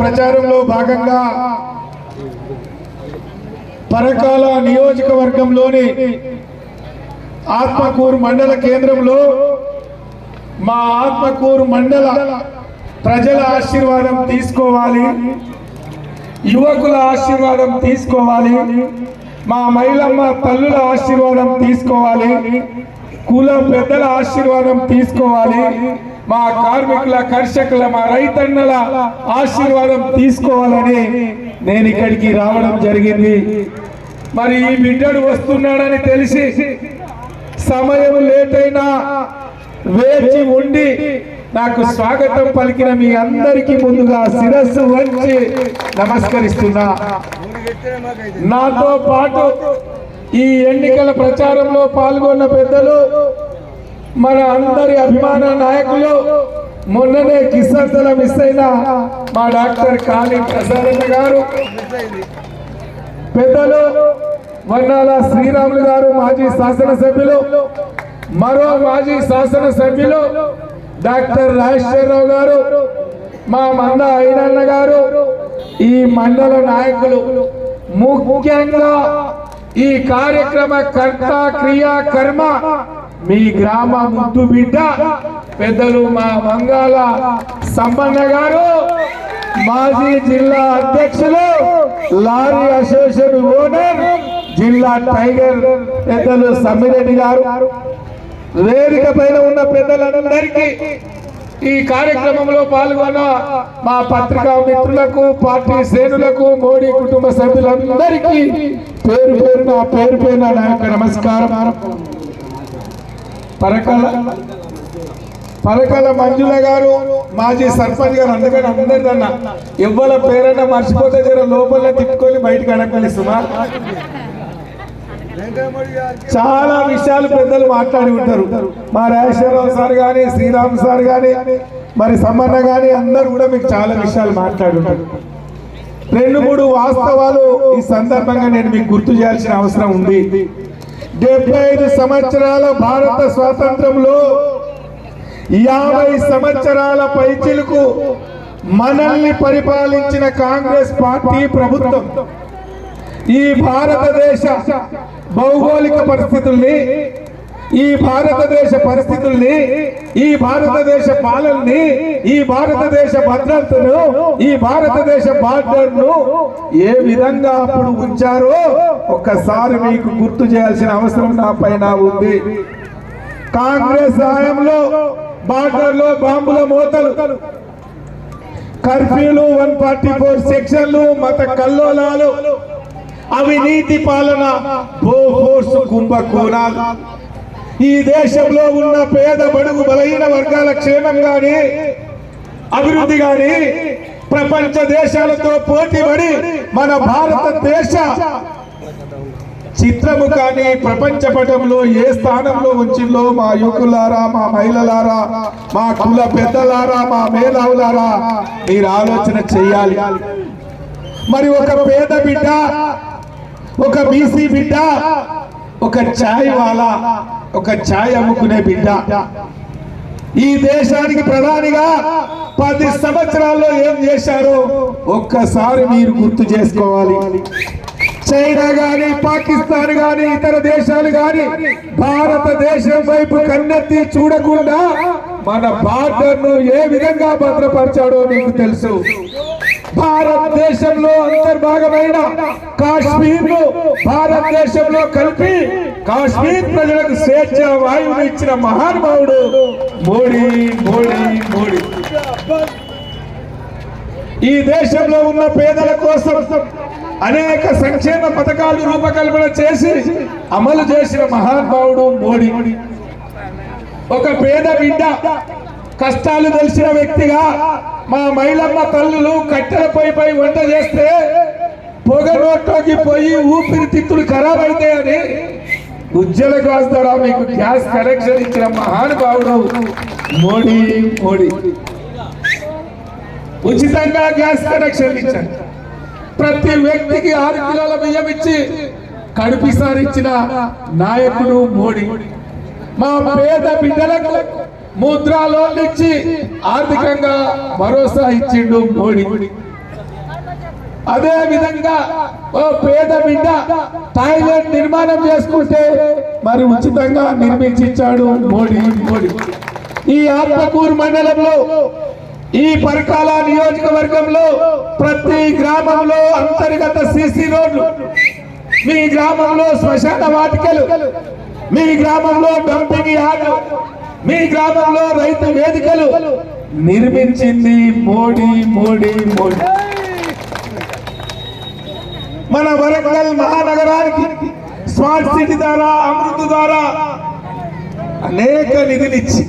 ప్రచారంలో భాగంగా పరకాల నియోజకవర్గంలోని ఆత్మకూరు మండల కేంద్రంలో మా ఆత్మకూరు మండల ప్రజల ఆశీర్వాదం తీసుకోవాలి యువకుల ఆశీర్వాదం తీసుకోవాలి మా మహిళమ్మ తల్లుల ఆశీర్వాదం తీసుకోవాలి కుల పెద్దల ఆశీర్వాదం తీసుకోవాలి. మా కార్మికుల కర్షకుల మా రైతన్నల ఆశీర్వాదం తీసుకోవాలని నేను ఇక్కడికి రావడం జరిగింది. మరి ఈ బిడ్డడు వస్తున్నాడని తెలిసి సమయం లేట్ అయినా వేచి ఉండి నాకు స్వాగతం పలికిన మీ అందరికీ ముందుగా శిరస్సు వంచి నమస్కరిస్తున్నా. నాతో పాటు ఈ ఎన్నికల ప్రచారంలో పాల్గొన్న పెద్దలు మన అందరి అభిమాన నాయకులు మొన్ననే కిసంతల మిస్ అయిన మా డాక్టర్ కాళీ ప్రసాదన్న గారు పెద్దలు వన్నాల శ్రీరాములు గారు మాజీ శాసనసభ్యులు మరో మాజీ శాసనసభ్యులు డాక్టర్ రాజశేఖరరావు గారు మా మంద ఐనన్న గారు ఈ మండల నాయకులు. ముఖ్యంగా ఈ కార్యక్రమ కర్త క్రియా కర్మ మీ గ్రామ ముద్దు బిడ్డ పెద్దలు మా మంగాల సంపన్న గారు మాజీ జిల్లా అధ్యక్షులు లారీ అసోసియేషన్ ఓనర్ జిల్లా టైగర్ పెద్దలు సమ్మిరెడ్డి గారు. వేదిక పైన ఉన్న పెద్దలందరికీ ఈ కార్యక్రమంలో పాల్గొన్న మా పత్రికా మిత్రులకు పార్టీ శ్రేణులకు మోడీ కుటుంబ సభ్యులందరికీ పేరు పేరు నా పేరు పేరు నా యొక్క నమస్కారం. పరకాల పరకాల మంజుల గారు మాజీ సర్పంచ్ గారు అందుకని అందరిదన్న ఎవ్వల పేరన్నా మర్చిపోతే జర లోపల తిప్పుకొని బయటకు అడగలిస్తున్నా చాలా విషయాలు పెద్దలు మాట్లాడి ఉంటారు. మా రాజేశ్వరరావు సార్ కానీ శ్రీరామ్ సార్ కానీ మరి సమ్మన్న కానీ అందరు కూడా మీకు చాలా విషయాలు మాట్లాడి ఉంటారు. రెండు మూడు వాస్తవాలు ఈ సందర్భంగా నేను మీకు గుర్తు చేయాల్సిన అవసరం ఉంది. డెబ్బై ఐదు సంవత్సరాల భారత స్వాతంత్రంలో యాభై సంవత్సరాల పైచిలకు మనల్ని పరిపాలించిన కాంగ్రెస్ పార్టీ ప్రభుత్వం. ఈ భారతదేశ భౌగోళిక పరిస్థితుల్ని ఈ భారతదేశ పరిస్థితుల్ని ఈ భారతదేశ పాలనని ఈ భారతదేశ భద్రతను ఈ భారతదేశ బార్డర్ను ఏ విధంగా అప్పుడు ఉంచారో ఒక్కసారి మీకు గుర్తు చేయాల్సిన అవసరం నా పైన ఉంది. కాంగ్రెస్ హయాంలో బార్డర్లో బాంబుల మూతలు కర్ఫ్యూలు వన్ ఫార్టీ ఫోర్ సెక్షన్లు మత కల్లోలాలు అవినీతి పాలన భూ ఫోర్స్ కుంభకోణాలు. ఈ దేశంలో ఉన్న పేద బడుగు బలహీన వర్గాల క్షేమం గాని అభివృద్ధి గాని ప్రపంచ దేశాలతో పోటీ పడి మన భారతదేశ చిత్రము కానీ ప్రపంచ పటంలో ఏ స్థానంలో ఉంచిందో మా యువకులారా మా మహిళలారా మా కుల పెద్దలారా మా మేధావులారా మీరు ఆలోచన చెయ్యాలి మరి ఒక పేద బిడ్డ ఒక బీసీ బిడ్డ ఒక ఛాయ్ వాలా ఒక ఛాయ్ అమ్ముకునే బిడ్డ. ఈ దేశానికి ప్రధానిగా పది సంవత్సరాల్లో ఏం చేశారో ఒక్కసారి మీరు గుర్తు చేసుకోవాలి. చైనా గాని పాకిస్తాన్ గాని ఇతర దేశాలు గాని భారతదేశం వైపు కన్నెత్తి చూడకుండా మన బార్డర్ను ఏ విధంగా భద్రపరిచాడో మీకు తెలుసు. భారతదేశంలో అంతర్భాగమైన కాశ్మీర్ను భారతదేశంలో కలిపి కాశ్మీర్ ప్రజలకు స్వేచ్ఛ వాయువు ఇచ్చిన మహానుభావుడు మోడీ మోడీ మోడీ. ఈ దేశంలో ఉన్న పేదల కోసం అనేక సంక్షేమ పథకాలు రూపకల్పన చేసి అమలు చేసిన మహానుభావుడు మోడీ. ఒక పేద బిడ్డ కష్టాలు తెలిసిన వ్యక్తిగా మా మహిళమ్మ తల్లులు కట్టెలపై పై వంట చేస్తే పొగ నోట్లోకి పోయి ఊపిరితిత్తులు ఖరాబ్ అవుతాయని ఉజ్జల గ్యాస్ ద్వారా మీకు గ్యాస్ కనెక్షన్ ఇచ్చిన మహానుభావుడు మోడీ మోడీ. ఉచితంగా గ్యాస్ కనెక్షన్ ఇచ్చారు. ప్రతి వ్యక్తికి ఆరు కిలోల బియ్యం ఇచ్చి కడుపిసారి నాయకుడు మోడీ. మా పేద బిడ్డలకు ముద్రా లోన్లు ఇచ్చి ఆర్థికంగా భరోసా ఇచ్చిండు మోడీ. అదే విధంగా ఓ పేద బిడ్డ టాయిలెట్ నిర్మాణం చేసుకుంటే మరి ఉచితంగా నిర్మించిచ్చాడు మోడీ మోడీ. ఈ ఆత్మకూరు మండలంలో ఈ పరకాల నియోజకవర్గంలో ప్రతి గ్రామంలో అంతర్గత సిసి రోడ్లు మీ గ్రామంలో శ్మశాన వాటికలు మీ గ్రామంలో డంపింగ్ యార్డు మీ గ్రామంలో రైతు వేదికలు నిర్మించింది మోడీ మోడీ మోడీ. మన వరంగల్ మహానగరానికి స్మార్ట్ సిటీ ద్వారా అమృత్ ద్వారా అనేక నిధులు ఇచ్చి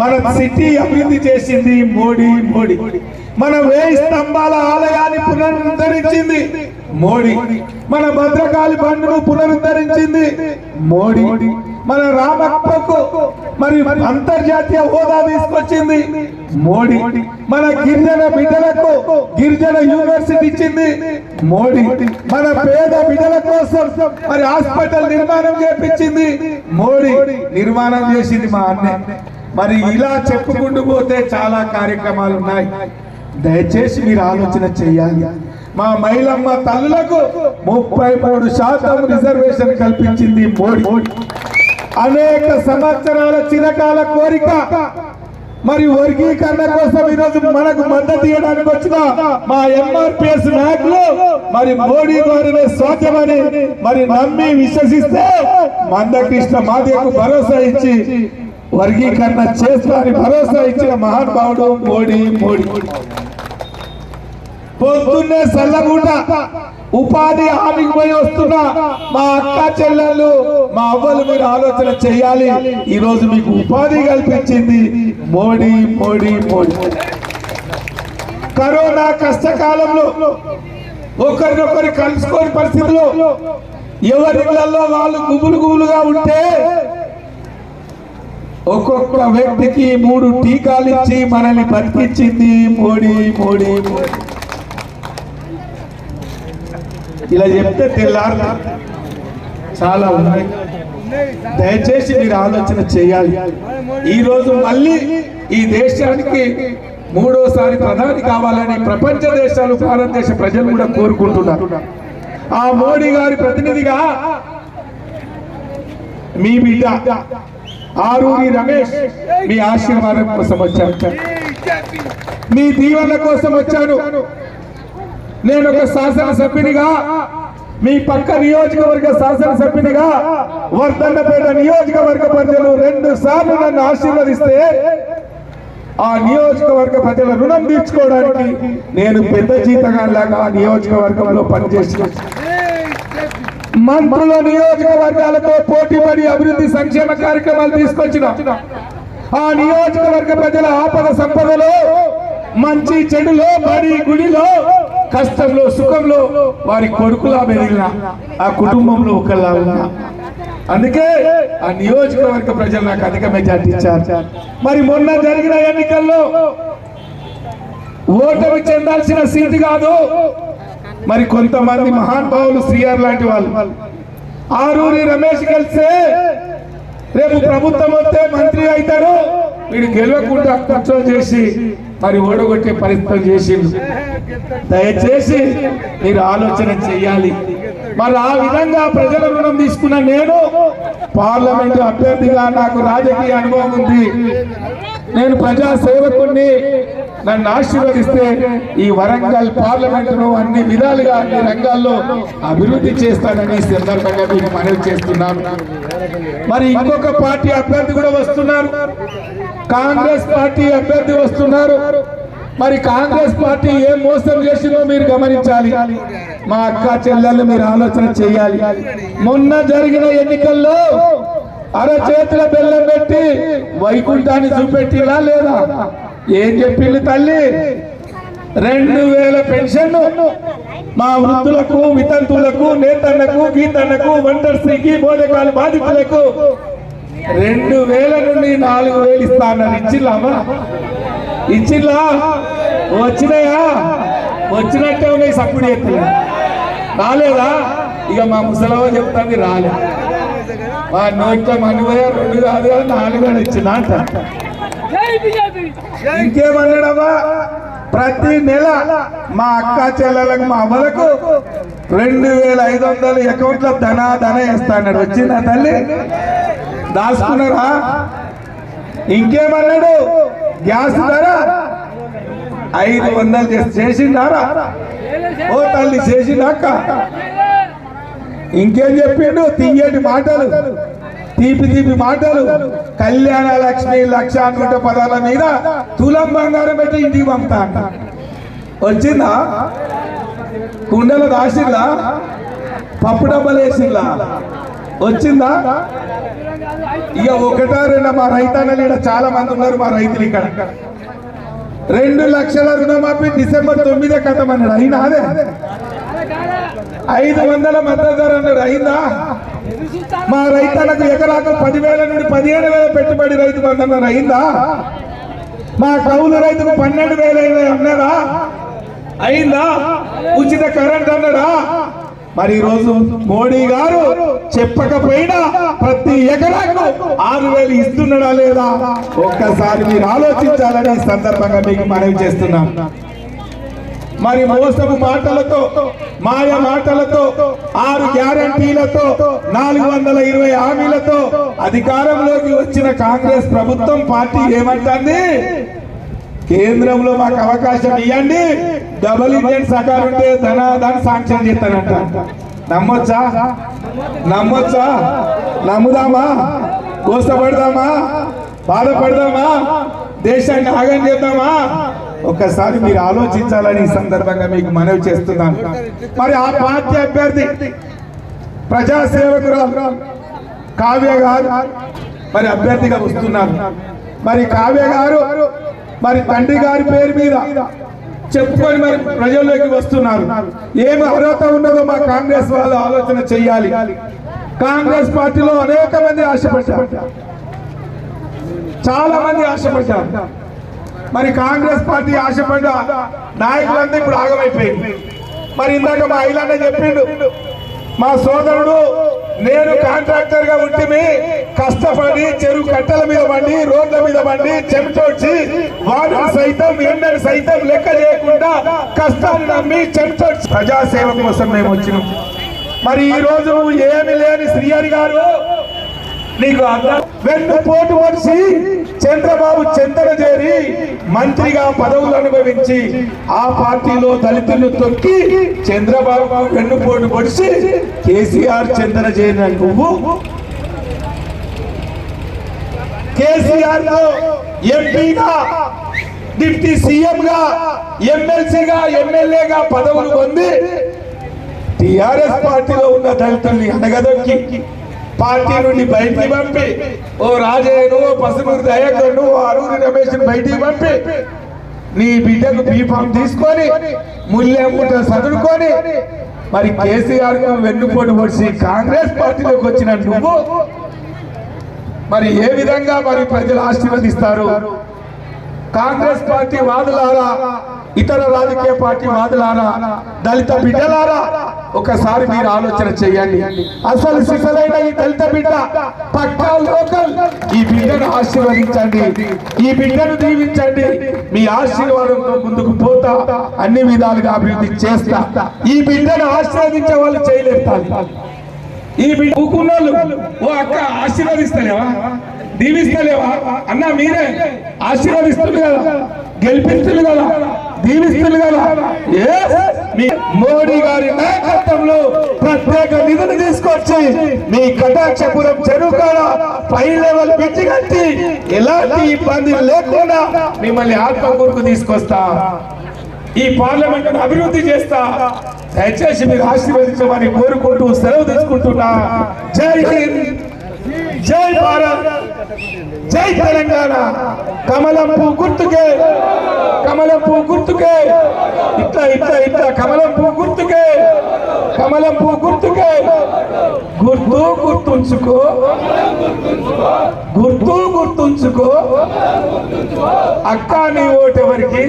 మన సిటీ అభివృద్ధి చేసింది మోడీ మోడీ. మన వేయి స్తంభాల ఆలయాన్ని పునరుద్ధరించింది మోడీ. మన భద్రకాళి బండ్ను పునరుద్ధరించింది మోడీ. మన రామప్పకు మరి అంతర్జాతీయ హోదా తీసుకొచ్చింది మోడీ. మన గిరిజన బిడ్డలకు గిరిజన యూనివర్సిటీ ఇచ్చింది మోడీ. మన పేద బిడ్డల కోసం మరి హాస్పిటల్ నిర్మాణం చేపించింది మోడీ. నిర్మాణం చేసింది మా అన్న. మరి ఇలా చెప్పుకుంటూ పోతే చాలా కార్యక్రమాలు ఉన్నాయి. దయచేసి మీరు ఆలోచన చేయాలి. మా మహిళమ్మ తల్లులకు ముప్పై మూడు శాతం రిజర్వేషన్ కల్పించింది మోడీ. అనేక సంవత్సరాల చిరకాల కోరిక మరి వర్గీకరణ కోసం ఈరోజు మనకు మద్దతు ఇవ్వడానికి వచ్చిన మా ఎంఆర్పిఎస్ నాయకులు మరి మోడీ ద్వారానే స్వాధ్యమని మరి నమ్మి విశ్వసిస్తే మందకృష్ణ మాదేకు భరోసా ఇచ్చి వర్గీకరణ చేస్తారని భరోసా ఇచ్చిన మహానుభావుడు మోడీ మోడీ. పొద్దున్నే సల్లగుంట ఉపాధి హామీకి పోయి వస్తున్న మా అక్క చెల్లెళ్ళు మా అవ్వలు మీరు ఆలోచన చేయాలి. ఈ రోజు మీకు ఉపాధి కల్పించింది మోడీ మోడీ మోడీ. కరోనా కష్టకాలంలో ఒకరినొకరు కలుసుకోని పరిస్థితిలో ఎవరి వాళ్ళు గుబులు గుబులుగా ఉంటే ఒక్కొక్క వ్యక్తికి మూడు టీకాలు ఇచ్చి మనల్ని బతికించింది మోడీ మోడీ మోడీ. ఇలా చెప్తే తెల్లారు. చాలా ఉన్నాయి దయచేసి మీరు ఆలోచన చేయాలి. ఈ రోజు మళ్ళీ ఈ దేశానికి మూడోసారి ప్రధాని కావాలని ప్రపంచ దేశాలు భారతదేశ ప్రజలు కూడా కోరుకుంటున్నారు. ఆ మోడీ గారి ప్రతినిధిగా మీ బిడ్డ ఆరూరి రమేష్ మీ ఆశీర్వాదం కోసం వచ్చాను మీ దీవెన కోసం వచ్చాను నేను ఒక శాసనసభ్యునిగా మీ పక్క నియోజకవర్గ శాసనసభ్యునిగా వర్ధన్నపేట నియోజకవర్గ ప్రజలు రెండు సార్లు నన్ను ఆశీర్వదిస్తే ఆ నియోజకవర్గ ప్రజల రుణం తీర్చుకోవడానికి నేను పెద్ద జీతగాళ్ళగా ఆ నియోజకవర్గంలో పనిచేసిన మంత్రుల నియోజకవర్గాలతో పోటీ పడి అభివృద్ధి సంక్షేమ కార్యక్రమాలు తీసుకొచ్చిన ఆ నియోజకవర్గ ప్రజల ఆపద సంపదలో మంచి చెడులో బడి గుడిలో కష్టంలో సుఖంలో వారి కొడుకులా పెరిగిన ఆ కుటుంబంలో ఒకలా ఉన్నా. అందుకే ఆ నియోజకవర్గ ప్రజలు నాకు అధిక మెజార్టీ ఇచ్చారు. మరి మొన్న జరిగిన ఎన్నికల్లో ఓటమి చెందాల్సిన సీటు కాదు. మరి కొంతమంది మహానుభావులు శ్రీఆర్ లాంటి వాళ్ళు. ఆరూరి రమేష్ కలిస్తే రేపు ప్రభుత్వం వస్తే మంత్రి అవుతారు. వీడు గెలవకుండా కూర్చొని చేసి మరి ఓడగొట్టే పరిస్థితులు చేసిండు దయచేసి మీరు ఆలోచన చెయ్యాలి మరి ఆ విధంగా ప్రజల రుణం తీసుకున్న నేను పార్లమెంట్ అభ్యర్థిగా నాకు రాజకీయ అనుభవం ఉంది. నేను ప్రజా సేవకుణ్ణి నన్ను ఆశీర్వదిస్తే ఈ వరంగల్ పార్లమెంటును అన్ని విధాలుగా అన్ని రంగాల్లో అభివృద్ధి చేస్తానని సందర్భంగా మీకు మనవి చేస్తున్నాను. మరి ఇంకొక పార్టీ అభ్యర్థి కూడా వస్తున్నారు. కాంగ్రెస్ పార్టీ అభ్యర్థి వస్తున్నారు. మరి కాంగ్రెస్ పార్టీ ఏం మోసం చేసిందో మీరు గమనించాలి. మా అక్క చెల్లెళ్ళు మీరు ఆలోచన చేయాలి. మొన్న జరిగిన ఎన్నికల్లో అరచేతుల బెల్లం పెట్టి వైకుంఠాన్ని చూపెట్టిలా లేదా? ఏం చెప్పింది తల్లి? రెండు వేల పెన్షన్ మా వృద్ధులకు వితంతువులకు నేతన్నకు గీతన్నకు వంటర్ స్త్రీకి బోధకాలు బాధితులకు రెండు వేల నుండి నాలుగు వేలు ఇస్తానని ఇచ్చిల్లామా ఇచ్చిల్లా వచ్చినాయా? వచ్చినట్టే ఉన్నాయి సప్పుడు ఎత్తులు రాలేదా? ఇక మా ముసలవ చెప్తాంది రాలే. మా నోట్ల మనువయ రెండు కాదు కదా నాలుగు అని ఇచ్చిన అంట. ఇంకేమన్నాడమ్మా? ప్రతి నెల మా అక్క చెల్లెలకు మా అవ్వలకు రెండు వేల ఐదు వందలు అకౌంట్లో ధన ధన వేస్తాడు వచ్చిందా తల్లి? దాచుకున్నారా? ఇంకేమన్నాడు గ్యాస్ ధర ఐదు వందలు చేసిండారా? ఓ తల్లి చేసిందాక ఇంకేం చెప్పిండు? తీయటి మాటలు తీపి తీపి మాటలు. కళ్యాణ లక్ష్మి లక్ష నూట పదాల మీద తులం బంగారం పెట్టి ఇంటికి పంపుతా అంట వచ్చిందా? కుండలు దాసిల్లా పప్పు డబ్బలు వేసిల్లా వచ్చిందా? ఇక ఒకటా రెండా మా రైతన్నలు ఇక్కడ చాలా మంది ఉన్నారు మా రైతులు ఇక్కడ. రెండు లక్షల రుణమాఫీ డిసెంబర్ తొమ్మిదే కథం అన్నాడు. అయినా అదే? ఐదు వందల మద్దతు ధర అన్నాడు. అయిందా? మా రైతులకు ఎకరాకు పదివేల నుండి పదిహేను వేల పెట్టుబడి రైతు బంధు అన్నారు అయిందా? మా కౌలు రైతుకు పన్నెండు వేల అన్నారా? అయిందా? ఉచిత కరెంట్ అన్నాడా? మరి ఈ రోజు మోడీ గారు చెప్పకపోయినా ప్రతి ఎకరాకు ఆరు వేలు ఇస్తున్నాడా లేదా? ఒక్కసారి మీరు ఆలోచించాలని ఈ సందర్భంగా మీకు మనవి చేస్తున్నాం. మరి మోసపు మాటలతో మాయ మాటలతో ఆరు గ్యారంటీలతో నాలుగు వందల ఇరవై హామీలతో అధికారంలోకి వచ్చిన కాంగ్రెస్ ప్రభుత్వం పార్టీ ఏమంటుంది? కేంద్రంలో మాకు అవకాశం ఇవ్వండి డబల్ ఇంజన్ సకాలు ఉంటే ధనాదాన్ని శాంక్షన్ చేస్తానంట నమ్మొచ్చా? నమ్మొచ్చా? నమ్ముదామా? కోసపడదామా? బాధపడదామా? దేశాన్ని ఆగం చేద్దామా? ఒక్కసారి మీరు ఆలోచించాలని ఈ సందర్భంగా మీకు మనవి చేస్తున్నాను. మరి ఆ పార్టీ అభ్యర్థి ప్రజాసేవకురాలు కావ్య గారు మరి అభ్యర్థిగా వస్తున్నారు. మరి కావ్య గారు మరి తండ్రి గారి పేరు మీద చెప్పుకొని మరి ప్రజల్లోకి వస్తున్నారు. ఏమి అర్హత ఉన్నదో మా కాంగ్రెస్ వాళ్ళు ఆలోచన చెయ్యాలి. కాంగ్రెస్ పార్టీలో అనేక మంది ఆశపడ్డారు. చాలా మంది ఆశపడ్డారు. మరి కాంగ్రెస్ పార్టీ ఆశపడ్డ నాయకులంతా ఇప్పుడు ఆగమైపోయింది మరి ఇందాక మా ఐలన్న చెప్పిండు మా సోదరుడు నేను కాంట్రాక్టర్గా ఉంటే కష్టపడి చెరువు కట్టెల మీద పండి రోడ్ల మీద పండి చెమటోడ్చి వాటర్ సైతం ఎండని సైతం లెక్క చేయకుండా కష్టాలు నమ్మి చెమటోడ్చి ప్రజాసేవ కోసం మేము వచ్చినాం. మరి ఈ రోజు ఏమి లేని శ్రీహరి గారు నీకు వెన్ను పోటు మనిషి చంద్రబాబు చెంతన చేరి మంత్రిగా పదవులు అనుభవించి ఆ పార్టీలో దళితులను తొక్కి చంద్రబాబు వెన్నుపోటు పొడిచి కేసీఆర్ చెంతన చేరిన నువ్వు. కేసీఆర్లో ఎంపీగా డిప్యూటీ సీఎం గా ఎమ్మెల్సీగా ఎమ్మెల్యేగా పదవులు పొంది టిఆర్ఎస్ పార్టీలో ఉన్న దళితుల్ని అనగదొక్కి పార్టీ నుండి బయటికి పంపి. ఓ రాజయ్యను ఓ పసుమూరి దయాకర్ను ఓ అరూరి రమేష్ బయటికి పంపి. నీ బిడ్డకు బీఫామ్ తీసుకొని ముల్లెంపుట చదువుకొని మరి కేసీఆర్ వెన్నుపోటు పొడిచి కాంగ్రెస్ పార్టీలోకి వచ్చిన నువ్వు మరి ఏ విధంగా మరి ప్రజలు ఆశీర్వదిస్తారు? కాంగ్రెస్ పార్టీ వాదులారా ఇతర రాజకీయ పార్టీ వాదులారా దళిత బిడ్డలారా ఒకసారి మీరు ఆలోచన చేయండి. అసలు సిసలైన ఈ దళిత బిడ్డ పక్కా లోకల్. ఈ బిడ్డను ఆశీర్వదించండి. ఈ బిడ్డను దీవించండి. మీ ఆశీర్వాదంతో ముందుకు పోతా. అన్ని విధాలుగా అభివృద్ధి చేస్తా. ఈ బిడ్డను ఆశీర్వదించే వాళ్ళు చేయలేరు ఈ బిడ్డ ఊకున్నోళ్ళు ఓ అక్క ఆశీర్వదిస్తలేవా? దీవిస్తలేవా? అన్న మీరే ఆశీర్వదిస్తుంది కదా. గెలిపిస్తుంది కదా. దీవిస్తుంది కదా. ఏ మోడీ గారి నాయకత్వంలో ప్రత్యేక నిధులు తీసుకొచ్చి మీ కటాక్షపురం చెరువు కాడ పై లెవెల్ పిచ్చి కట్టి ఎలాంటి ఇబ్బంది లేకుండా మిమ్మల్ని ఆత్మకూరుకు తీసుకొస్తా. ఈ పార్లమెంట్ అభివృద్ధి చేస్తా. దయచేసి మీరు ఆశీర్వదించమని కోరుకుంటూ సెలవు తీసుకుంటున్నా. జై హింద్ జై భారత్ జై తెలంగాణ. కమలం గుర్తుకే. కమలం పువ్వు గుర్తుకే. ఇట్లా ఇట్లా ఇట్లా కమలం పువ్వు గుర్తుకే. కమలం పువ్వు గుర్తుకే. గుర్తు గుర్తుంచుకో. గుర్తు గుర్తుంచుకో. అక్క నీ ఓటెవరికి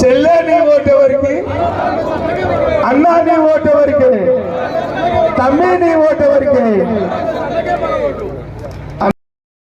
చెల్లె నీ ఓటెవరికి అన్నా నీ ఓటెవరికి తమ్మి నీ ఓటెవరికి